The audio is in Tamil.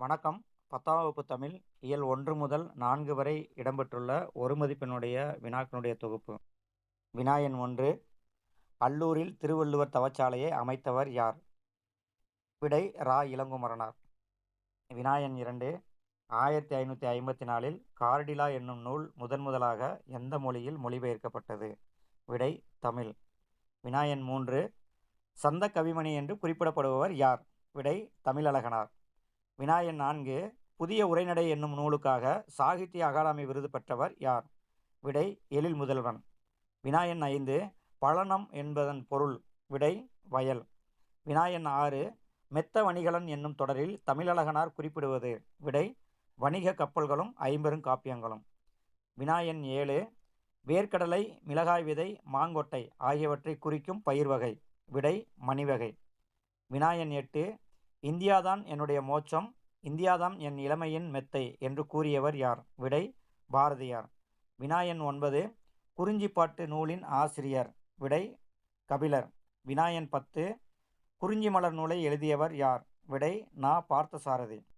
வணக்கம். பத்தாம் வகுப்பு தமிழ் இயல் ஒன்று முதல் நான்கு வரை இடம்பெற்றுள்ள ஒரு மதிப்பெண்ணுடைய வினாக்களுடைய தொகுப்பு. வினா எண் ஒன்று. அல்லூரில் திருவள்ளுவர் தவச்சாலையை அமைத்தவர் யார்? விடை ரா. இளங்குமரனார். வினா எண் இரண்டு. ஆயிரத்தி ஐநூற்றி ஐம்பத்தி நாலில் கார்டிலா என்னும் நூல் முதன் முதலாக எந்த மொழியில் மொழிபெயர்க்கப்பட்டது? விடை தமிழ். வினா எண் மூன்று. சந்த கவிமணி என்று குறிப்பிடப்படுபவர் யார்? விடை தமிழழகனார். வினாயன் நான்கு புதிய உரைநடை என்னும் நூலுக்காக சாகித்ய அகாடமி விருது பெற்றவர் யார்? விடை எழில் முதல்வன். வினாயன் ஐந்து பழனம் என்பதன் பொருள். விடை வயல். வினாயன் ஆறு மெத்த வணிகலன் என்னும் தொடரில் தமிழழகனார் குறிப்பிடுவது. விடை வணிக கப்பல்களும் ஐம்பெரும் காப்பியங்களும். வினாயன் ஏழு வேர்க்கடலை மிளகாய் விதை மாங்கொட்டை ஆகியவற்றை குறிக்கும் பயிர் வகை விடை மணிவகை. வினாயன் எட்டு இந்தியாதான் என்னுடைய மோட்சம் இந்தியாதான் என் இளமையின் மெத்தை என்று கூறியவர் யார்? விடை பாரதியார். வினாயன் ஒன்பது குறிஞ்சிப்பாட்டு நூலின் ஆசிரியர். விடை கபிலர். வினாயன் பத்து குறிஞ்சி மலர் நூலை எழுதியவர் யார்? விடை நா. பார்த்தசாரதி.